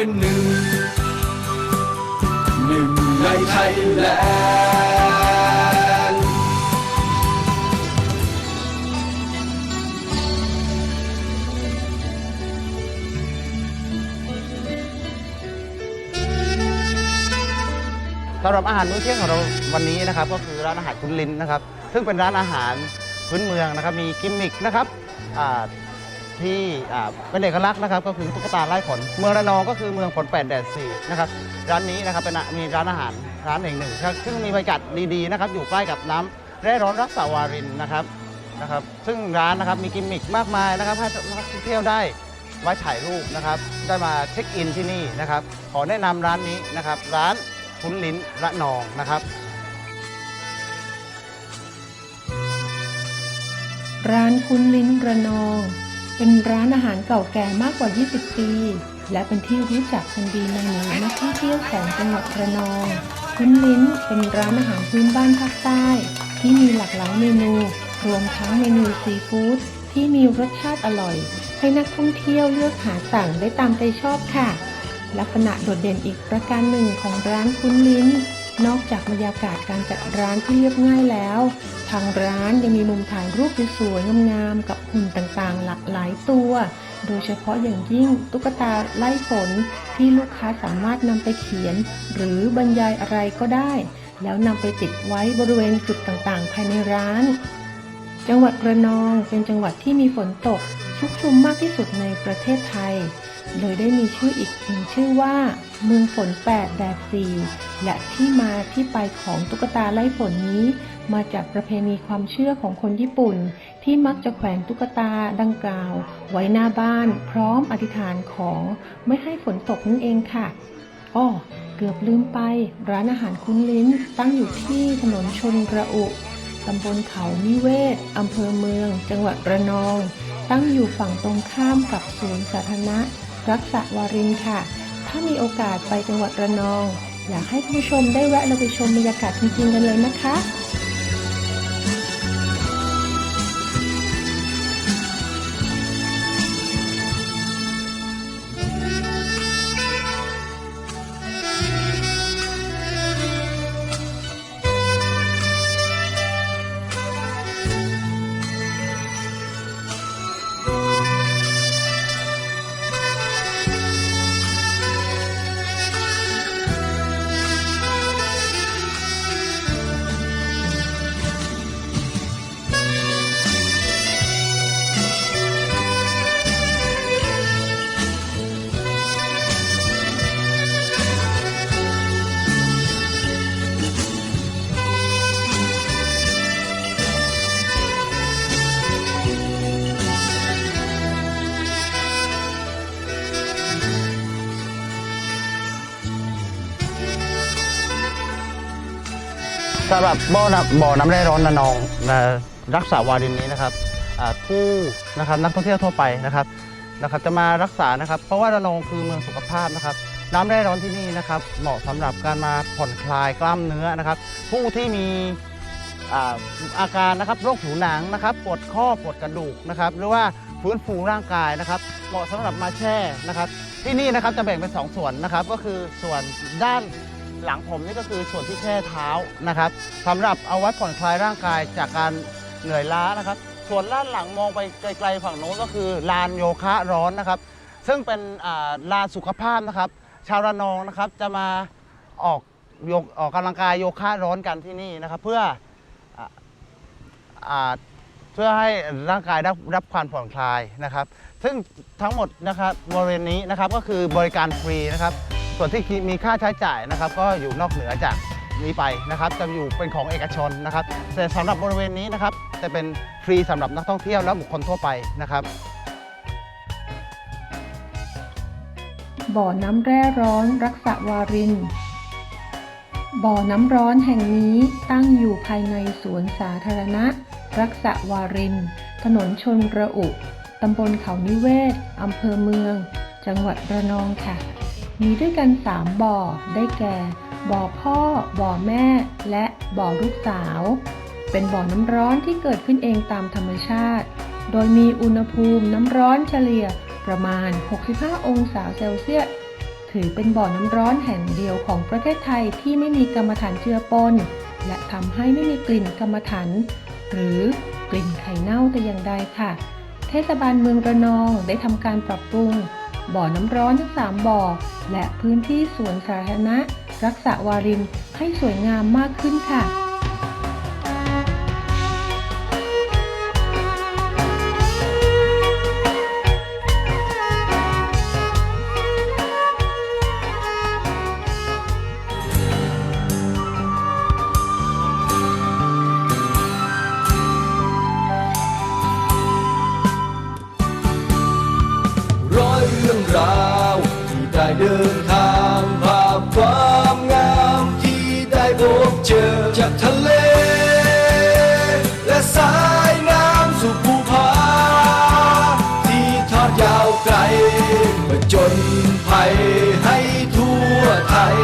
เป็นหนึ่ง หนึ่งในไทยแลนด์สำหรับอาหารมื้อเที่ยงของเราวันนี้นะครับก็คือร้านอาหารคุณลินนะครับ ซึ่งเป็นร้านอาหารพื้นเมืองนะครับมีกิมมิคนะครับอ่า ที่อ่าเป็นเอกลักษณ์นะครับก็คือตุ๊กตาไล่ฝนเมืองระนองก็คือเมืองฝนแปดแดดสี่นะครับร้านนี้นะครับเป็นอะมีร้านอาหารร้านแห่งหนึ่งครับซึ่งมีบรรยากาศดีๆนะครับอยู่ใกล้กับน้ำแร่ร้อนรักษาวารินนะครับนะครับ ซึ่งร้านนะครับมีกิมมิคมากมายนะครับให้นักท่องเที่ยวได้ไว้ถ่ายรูปนะครับได้มาเช็คอินที่นี่นะครับขอแนะนำร้านนี้นะครับร้านคุณลิ้นระนองนะครับ ร้านคุ้นลิ้นระนอง เป็นร้านอาหารเก่าแก่มากกว่า 20 ปี และเป็นที่รู้จักกันดีในหมู่นักท่องเที่ยวของจังหวัดระนองคุ้นลิ้นเป็นร้านอาหารพื้นบ้านภาคใต้ ที่มีหลากหลายเมนู รวมทั้งเมนูซีฟู้ดที่มีรสชาติอร่อย ให้นักท่องเที่ยวเลือกหาสั่งได้ตามใจชอบค่ะ ลักษณะโดดเด่นอีกประการหนึ่งของร้านคุ้นลิ้น นอกจากบรรยากาศการจัดร้านที่เรียบง่ายแล้ว ทางร้านยังมีมุมถ่ายรูปสวยๆงามๆกับหุ่นต่างๆ หลากหลายตัว โดยเฉพาะอย่างยิ่งตุ๊กตาไล่ฝนที่ลูกค้าสามารถนำไปเขียน หรือบรรยายอะไรก็ได้ แล้วนำไปติดไว้บริเวณจุดต่างๆ ภายในร้าน จังหวัดระนองเป็นจังหวัดที่มีฝนตกชุกชุมมากที่สุดในประเทศไทยเลยได้มีชื่ออีกหนึ่งชื่อว่า เมืองฝนแปดแดดสี่ และที่มาที่ไปของตุ๊กตาไล่ฝนนี้ มาจากประเพณีความเชื่อของคนญี่ปุ่น ที่มักจะแขวนตุ๊กตาดังกล่าว ไว้หน้าบ้าน พร้อมอธิษฐานของไม่ให้ฝนตกนั่นเองค่ะอ้อเกือบลืมไป ร้านอาหารคุ้นลิ้น ตั้งอยู่ที่ถนนชนระอุตำบลเขานิเวศ อำเภอเมือง จังหวัดระนอง ตั้งอยู่ฝั่งตรงข้ามกับศูนย์สาธารณะ รักษาวารินค่ะ ถ้ามีโอกาสไปจังหวัดระนอง อยากให้ผู้ชมได้แวะเราไปชมบรรยากาศจริงๆกันเลยนะคะ สำหรับบ่อน้ำบ่อน้ำแร่ร้อนระนองนะรักษาวารินนี้นะครับผู้นะครับนักท่องเที่ยวทั่วไปนะครับนะครับ จะมารักษานะครับ เพราะว่าระนองคือเมืองสุขภาพนะครับ น้ำแร่ร้อนที่นี่นะครับ เหมาะสำหรับการมาผ่อนคลายกล้ามเนื้อนะครับ ผู้ที่มีอาการนะครับโรคผิวหนังนะครับปวดข้อปวดกระดูกนะครับ หรือว่าฟื้นฟูร่างกายนะครับเหมาะสำหรับมาแช่นะครับ ที่นี่นะครับจะแบ่งเป็นสองส่วนนะครับ ก็คือส่วนด้าน หลังผมนี่ก็คือส่วนที่แช่เท้านะครับสำหรับเอาไว้ผ่อนคลายร่างกายจากการเหนื่อยล้านะครับ ส่วนด้านหลังมองไปไกลๆฝั่งโน้นก็คือลานโยคะร้อนนะครับ ซึ่งเป็นลานสุขภาพนะครับ ชาวระนองนะครับจะมาออกโยกออกกำลังกายโยคะร้อนกันที่นี่นะครับ เพื่ออเพื่อให้ร่างกายได้รับความผ่อนคลายนะครับ ซึ่งทั้งหมดนะครับบริเวณนี้นะครับก็คือบริการฟรีนะครับ ส่วนที่มีค่าใช้จ่ายนะครับ ก็อยู่นอกเหนือจากนี้ไปนะครับ จะอยู่เป็นของเอกชนนะครับแต่สำหรับบริเวณนี้นะครับ จะเป็นฟรีสำหรับนักท่องเที่ยวและบุคคลทั่วไปนะครับ บ่อน้ำแร่ร้อนรักษาวารินบ่อน้ำร้อนแห่งนี้ตั้งอยู่ภายในสวนสาธารณะ รักษาวาริน ถนนชนระอุ ตำบลเขานิเวศ อำเภอเมือง จังหวัดระนองค่ะ มีด้วยกัน 3 บ่อ ได้แก่ บ่อพ่อ บ่อแม่ และบ่อลูกสาว เป็นบ่อน้ำร้อนที่เกิดขึ้นเองตามธรรมชาติ โดยมีอุณหภูมิน้ำร้อนเฉลี่ยประมาณ 65 องศาเซลเซียส ถือเป็นบ่อน้ำร้อนแห่งเดียวของประเทศไทยที่ไม่มีกรรมฐานเจือปน และทำให้ไม่มีกลิ่นกรรมฐานหรือกลิ่นไข่เน่าแต่อย่างใดค่ะ เทศบาลเมืองระนองได้ทำการปรับปรุง บ่อน้ำร้อนทั้ง 3 บ่อ และพื้นที่สวนสาธารณะ รักษาวารินให้สวยงามมากขึ้นค่ะ จากทะเล และสายน้ำสู่ภูผาที่ทอดยาวไกลผจนภัยให้ทั่วไทย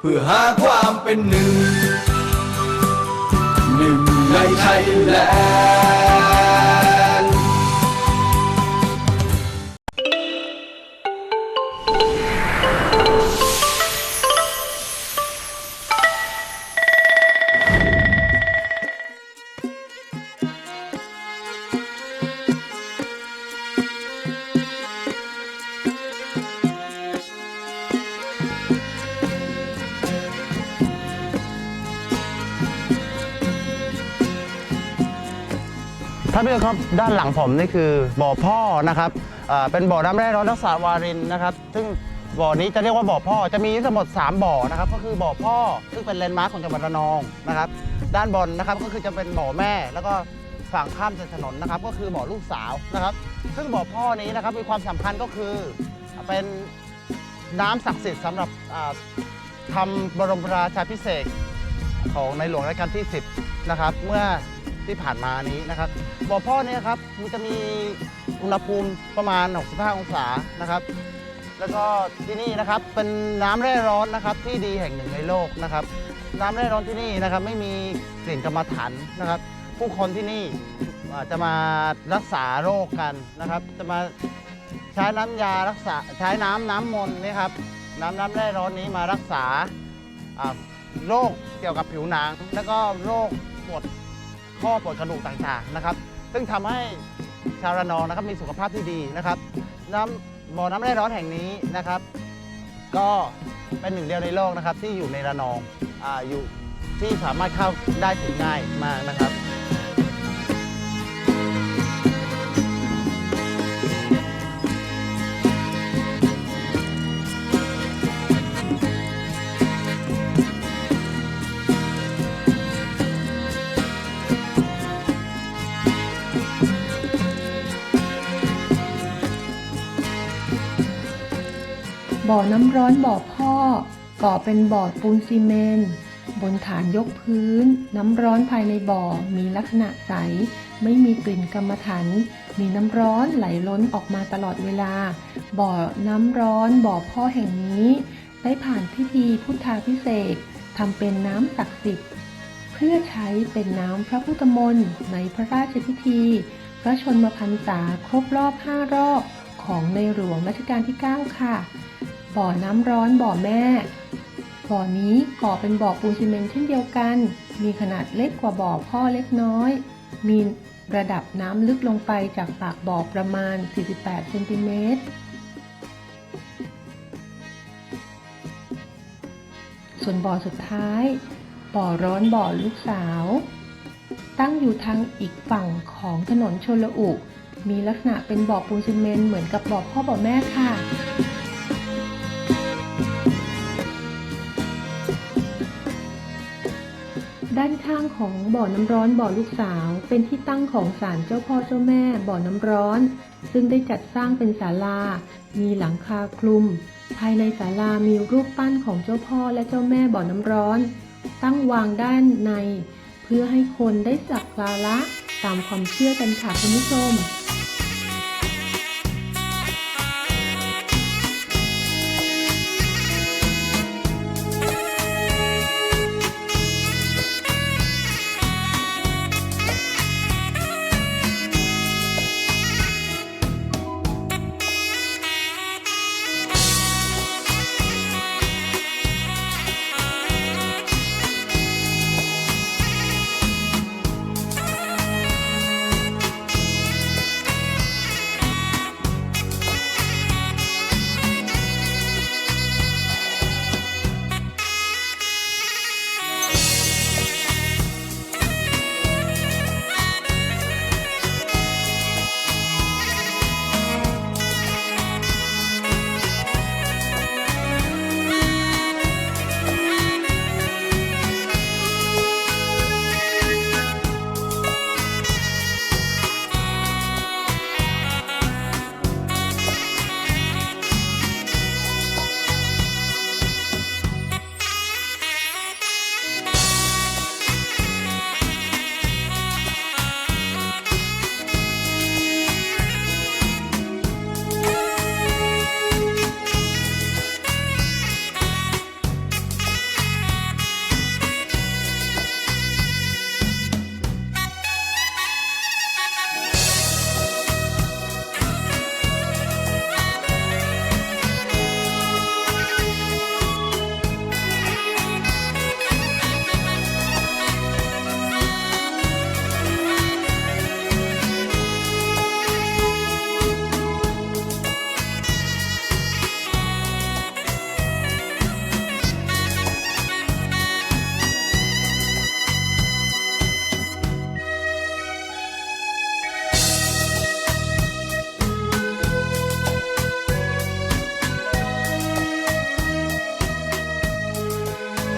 เพื่อหาความเป็นหนึ่ง หนึ่งในไทยแลน ท่านผู้ชมครับด้านหลังผมนี่คือบ่อพ่อนะครับเป็นบ่อน้ำแร่ร้อนรักษาวารินนะครับ ซึ่งบ่อนี้จะเรียกว่าบ่อพ่อจะมีทั้งหมด 3 บ่อนะครับ ก็คือบ่อพ่อซึ่งเป็นแลนด์มาร์คของจังหวัดระนองนะครับ ด้านบนนะครับก็คือจะเป็นบ่อแม่ แล้วก็ฝั่งข้ามถนนนะครับ ก็คือบ่อลูกสาวนะครับ ซึ่งบ่อพ่อนี้นะครับมีความสำคัญก็คือเป็นน้ำศักดิ์สิทธิ์สำหรับอ่าทำบรมราชาพิเศษของในหลวงรัชกาลที่ 10 นะครับ เมื่อ ที่ผ่านมานี้นะครับบ่อพ่อเนี่ยครับมันจะมีอุณหภูมิประมาณ 65 องศานะครับ แล้วก็ที่นี่นะครับเป็นน้ำแร่ร้อนนะครับที่ดีแห่งหนึ่งในโลกนะครับ น้ำแร่ร้อนที่นี่นะครับไม่มีกลิ่นกรรมฐานนะครับ ผู้คนที่นี่จะมารักษาโรคกันนะครับ จะมาใช้น้ำยารักษาใช้น้ำน้ำมนต์นี่ครับน้ำน้ำแร่ร้อนนี้มารักษาอ่าโรคเกี่ยวกับผิวหนัง แล้วก็โรคปวด ข้อปวดกระดูกต่างๆนะครับ ซึ่งทำให้ชาวระนองนะครับมีสุขภาพที่ดีนะครับน้ำบ่อน้ำแร่ร้อนแห่งนี้นะครับ ก็เป็นหนึ่งเดียวในโลกนะครับ ที่อยู่ในระนองอาอยู่ที่สามารถเข้าได้ถึงง่ายมากนะครับ น้ำร้อนบ่อพ่อ ก่อเป็นบ่อปูนซีเมนต์บนฐานยกพื้น น้ำร้อนภายในบ่อมีลักษณะใส ไม่มีกลิ่นกรรมฐานมีน้ำร้อนไหลล้นออกมาตลอดเวลา บ่อน้ำร้อนบ่อพ่อแห่งนี้ ได้ผ่านพิธีพุทธาพิเศษทำเป็นน้ำศักดิ์สิทธิ์เพื่อใช้เป็นน้ำพระพุทธมนต์ในพระราชพิธี พระชนมพรรษาครบรอบ 5 รอบของในหลวงรัชกาลที่ 9 ค่ะ บ่อน้ำร้อนบ่อแม่ บ่อนี้ก่อเป็นบ่อปูนซีเมนต์เช่นเดียวกัน มีขนาดเล็กกว่าบ่อพ่อเล็กน้อย มีระดับน้ำลึกลงไปจากปากบ่อประมาณ 48 เซนติเมตร ส่วนบ่อสุดท้าย บ่อร้อนบ่อลูกสาว ตั้งอยู่ทางอีกฝั่งของถนนชลอุ มีลักษณะเป็นบ่อปูนซีเมนต์เหมือนกับบ่อพ่อบ่อแม่ค่ะานข้างของบ่อน้ำร้อนบ่อลูกสาว เป็นที่ตั้งของศาลเจ้าพ่อเจ้าแม่บ่อน้ำร้อน ซึ่งได้จัดสร้างเป็นศาลา มีหลังคาคลุม ภายในศาลามีรูปปั้นของเจ้าพ่อและเจ้าแม่บ่อน้ำร้อน ตั้งวางด้านใน เพื่อให้คนได้สักการะตามความเชื่อกันค่ะคุณผู้ชม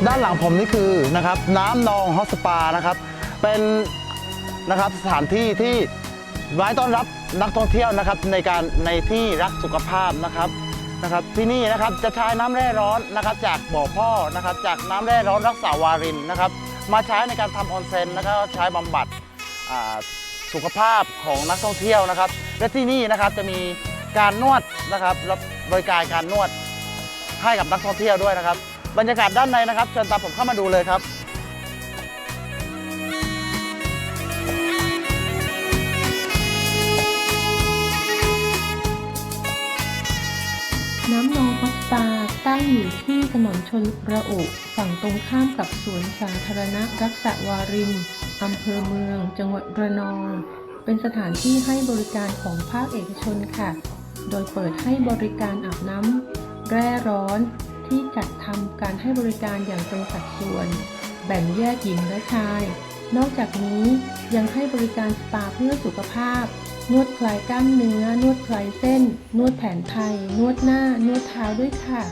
ด้านหลังผมนี่คือนะครับน้ำนองฮอสปานะครับ เป็นนะครับสถานที่ที่ไว้ต้อนรับนักท่องเที่ยวนะครับในการในที่รักสุขภาพนะครับนะครับ ที่นี่นะครับจะใช้น้ำแร่ร้อนนะครับ จากบ่อพ่อนะครับ จากน้ำแร่ร้อนรักษาวารินนะครับ มาใช้ในการทำออนเซ็นนะครับใช้บำบัดสุขภาพของนักท่องเที่ยวนะครับ และที่นี่นะครับจะมีการนวดนะครับรับบริการการนวดให้กับนักท่องเที่ยวด้วยนะครับ บรรยากาศด้านในนะครับ เชิญตามผมเข้ามาดูเลยครับน้ำนองพัสตาตั้งอยู่ที่ถนนชนระอุฝั่งตรงข้ามกับสวนสาธารณะรักษาวารินอำเภอเมือง จังหวัดระนอง เป็นสถานที่ให้บริการของภาคเอกชนค่ะ โดยเปิดให้บริการอาบน้ำแร่ร้อน ที่จัดทำการให้บริการอย่างเป็นสัดส่วน แบ่งแยกหญิงและชาย นอกจากนี้ยังให้บริการสปาเพื่อสุขภาพ นวดคลายกล้ามเนื้อ นวดคลายเส้น นวดแผนไทย นวดหน้า นวดเท้าด้วยค่ะ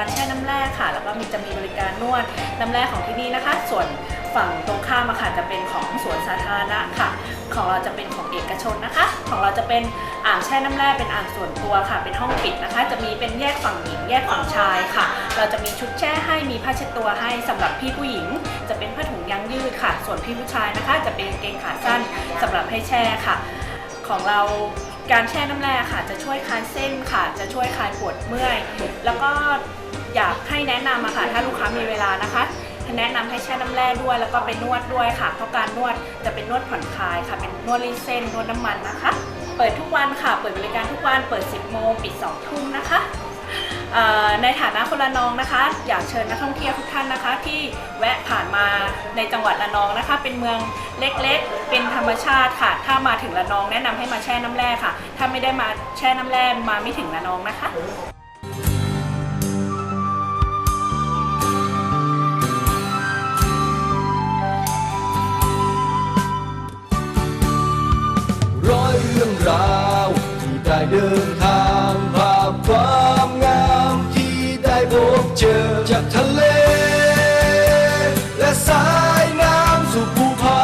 การแช่น้ำแร่ค่ะ แล้วก็มีจะมีบริการนวดน้ำแร่ของที่นี่นะคะ ส่วนฝั่งตรงข้ามอะค่ะจะเป็นของสวนสาธารณะค่ะ ของเราจะเป็นของเอกชนนะคะ ของเราจะเป็นอ่างแช่น้ำแร่เป็นอ่างส่วนตัวค่ะ เป็นห้องปิดนะคะ จะมีเป็นแยกฝั่งหญิง แยกฝั่งชายค่ะ เราจะมีชุดแช่ให้มีผ้าเช็ดตัวให้สำหรับพี่ผู้หญิง จะเป็นผ้าถุงยางยืดค่ะ ส่วนพี่ผู้ชายนะคะ จะเป็นเกงขาสั้นสำหรับให้แช่ค่ะ ของเรา การแช่น้ำแร่ค่ะ จะช่วยคลายเส้นค่ะ จะช่วยคลายปวดเมื่อย แล้วก็อยากให้แนะนำอะค่ะ ถ้าลูกค้ามีเวลานะคะ แนะนำให้แช่น้ำแร่ด้วย แล้วก็ไปนวดด้วยค่ะ เพราะการนวดจะเป็นนวดผ่อนคลายค่ะ เป็นนวดรีดเส้นนวดน้ำมันนะคะ เปิดทุกวันค่ะ เปิดบริการทุกวัน เปิด 10 โมง ปิด 2 ทุ่มนะคะ ในฐานะคนละนองนะคะ อยากเชิญนักท่องเที่ยวทุกท่านนะคะ ที่แวะผ่านมาในจังหวัดละนองนะคะ เป็นเมืองเล็กๆ เป็นธรรมชาติค่ะ ถ้ามาถึงละนองแนะนำให้มาแช่น้ำแร่ค่ะ ถ้าไม่ได้มาแช่น้ำแร่มาไม่ถึงละนองนะคะร้อยเรื่องราวที่เดินทางภาพควา เจอจากทะเล และสายน้ำสู่ภูผา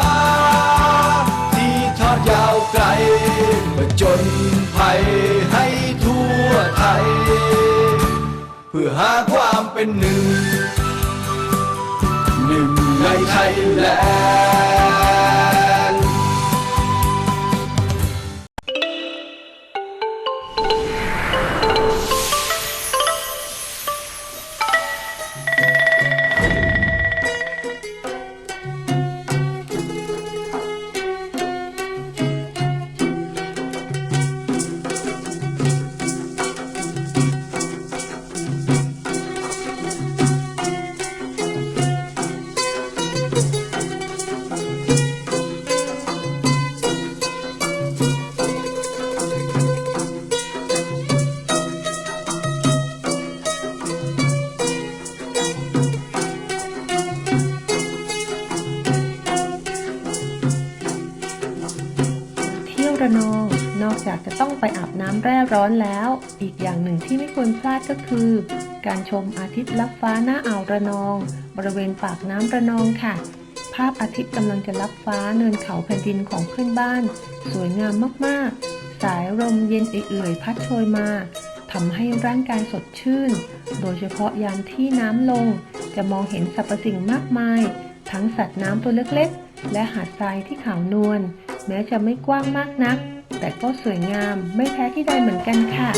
ที่ทอดยาวไกลผจญภัยให้ทั่วไทย เพื่อหาความเป็นหนึ่ง หนึ่งในไทยแลน ร้อนแล้ว อีกอย่างหนึ่งที่ไม่ควรพลาดก็คือ การชมอาทิตย์ลับฟ้าหน้าอ่าวระนอง บริเวณปากน้ำระนองค่ะ ภาพอาทิตย์กำลังจะลับฟ้าเนินเขาแผ่นดินของเพื่อนบ้าน สวยงามมากๆ สายลมเย็นเอื่อยๆพัดโชยมาทำให้ร่างกายสดชื่น โดยเฉพาะยามที่น้ำลง จะมองเห็นสรรพสิ่งมากมาย ทั้งสัตว์น้ำตัวเล็กๆ และหาดทรายที่ขาวนวลแม้จะไม่กว้างมากนัก แต่ก็สวยงามไม่แพ้ที่ใดเหมือนกันค่ะ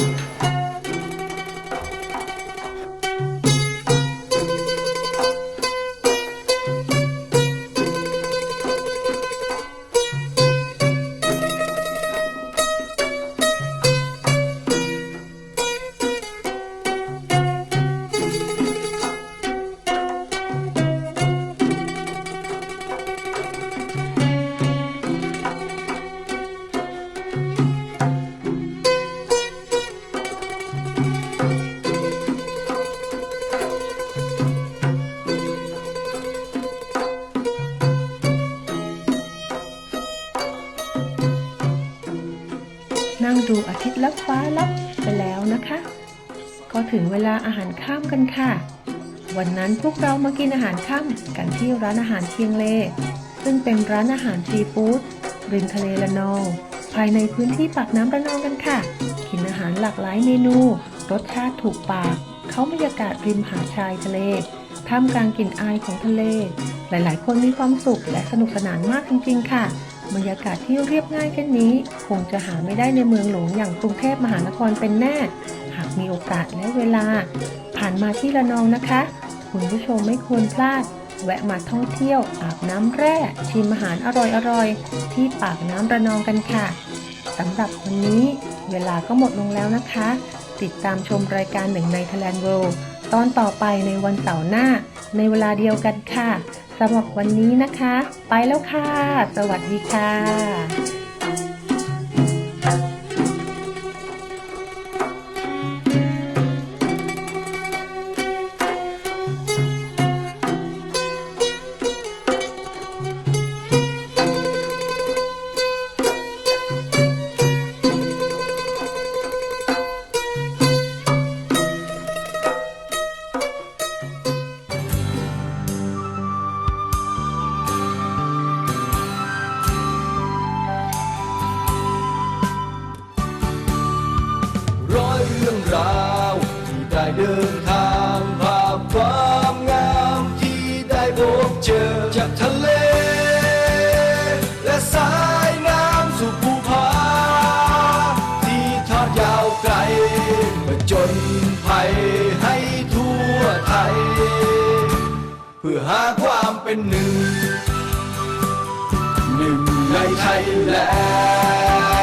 ถึงเวลาอาหารค่ำกันค่ะ วันนั้นพวกเรามากินอาหารค่ำกันที่ร้านอาหารเชียงเล ซึ่งเป็นร้านอาหารซีฟู้ดริมทะเลระนอง ภายในพื้นที่ปากน้ำระนองกันค่ะ กินอาหารหลากหลายเมนู รสชาติถูกปาก เขาบรรยากาศริมหาดชายทะเลท่ามกลางกลิ่นอายของทะเล หลาย ๆ คนมีความสุขและสนุกสนานมากจริง ๆ ค่ะ บรรยากาศที่เรียบง่ายเช่นนี้ คงจะหาไม่ได้ในเมืองหลวงอย่างกรุงเทพมหานครเป็นแน่ มีโอกาสและเวลา ผ่านมาที่ระนองนะคะ คุณผู้ชมไม่ควรพลาด แวะมาท่องเที่ยวอาบน้ำแร่ ชิมอาหารอร่อยๆ ที่ปากน้ำระนองกันค่ะสำหรับวันนี้เวลาก็หมดลงแล้วนะคะ ติดตามชมรายการหนึ่งใน Thailand Go ตอนต่อไปในวันเสาร์หน้า ในเวลาเดียวกันค่ะสำหรับวันนี้นะคะ ไปแล้วค่ะ สวัสดีค่ะ พบเจอจากทะเล และสายน้ำสู่ภูผาที่ทอดยาวไกลผจญภัยให้ทั่วไทย เพื่อหาความเป็นหนึ่ง หนึ่งในไทยแลนด์